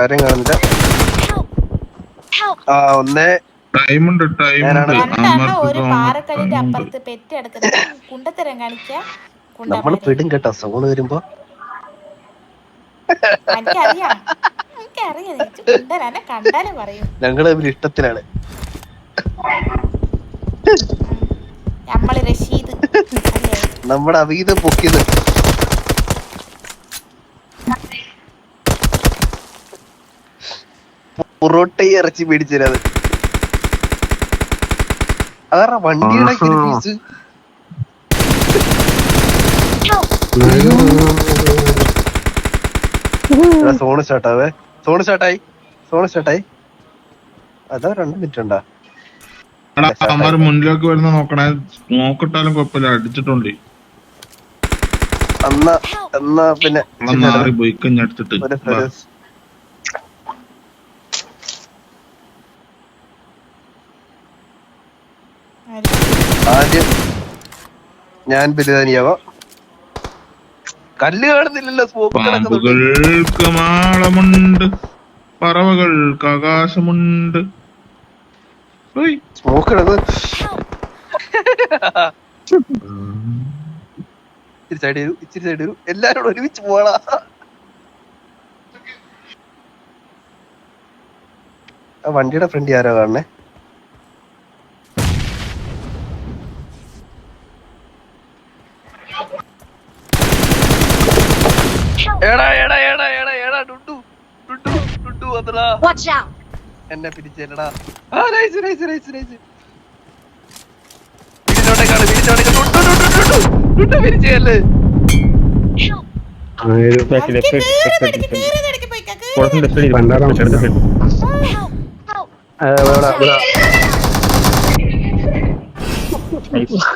ആരും കാണുന്നില്ല. ആ ഒന്നേ. ടൈമുണ്ട് ടൈമുണ്ട് ഒരു പാറക്കല്ലിന്റെ അപ്പുറത്ത് പെറ്റ് എടുക്കുന്നത് കുണ്ടത്തരം കാണിക്ക. നമ്മൾ പെടും കേട്ടോ സോണ് വരുമ്പോ. എനിക്കറിയാം. എനിക്കറിയാം. എനിക്ക് കുണ്ടരാനെ കണ്ടാലും പറയും. ഞങ്ങൾ തമ്മിൽ ഇഷ്ടത്തിലാണ്. നമ്മൾ റഷീദ് നമ്മുടെ അവീത പൊക്കിയത്. പൊറോട്ടയും ഇറച്ചി മേടിച്ചത് അതാ വണ്ടിയുടെ. പീസ് സോണ് സ്റ്റാർട്ടാവേ സോണ് സ്റ്റാർട്ടായി സോണ് സ്റ്റാർട്ടായി അതാ രണ്ട് മിനിറ്റ് ഉണ്ടാ? എടാ അവന്മാര് മുന്നിലേക്ക് വരുന്ന നോക്കണേ. നോക്കിട്ടാലും കുഴപ്പമില്ല അടിച്ചിട്ടുണ്ട്. എന്നാ പിന്നെ പോയി കഞ്ഞെടുത്തിട്ട് ഒരു ഫെറസ്. ആദ്യം ഞാൻ ബലിദാനിയാവാം കല്ല് കാണുന്നില്ലല്ലോ പാമ്പുകൾക്ക് മാളമുണ്ട് പറവകൾക്ക് ആകാശമുണ്ട്. സ്മോക്ക് ഇച്ചിരി സൈഡ് വരൂ ഇച്ചിരി സൈഡ് വരൂ എല്ലാരോടും ഒരുമിച്ച് പോകണ വണ്ടിയുടെ ഫ്രണ്ട് ആരോ കാണണേ എടാ എടാ എടാ എടാ എടാ ഡുഡു ഡുഡു ഡുഡു വന്നടാ. വാച്ച് ഔട്ട് എന്നെ പിടിച്ചേലടാ ആ നൈസ് നൈസ് നൈസ് നൈസ് വീടിനോട്ടേക്കാണ് വീടിനോട്ടേക്ക് ഡുഡു ഡുഡു ഡുഡു ഡുഡു പിടിച്ചേൽ എനിക്ക് കേറി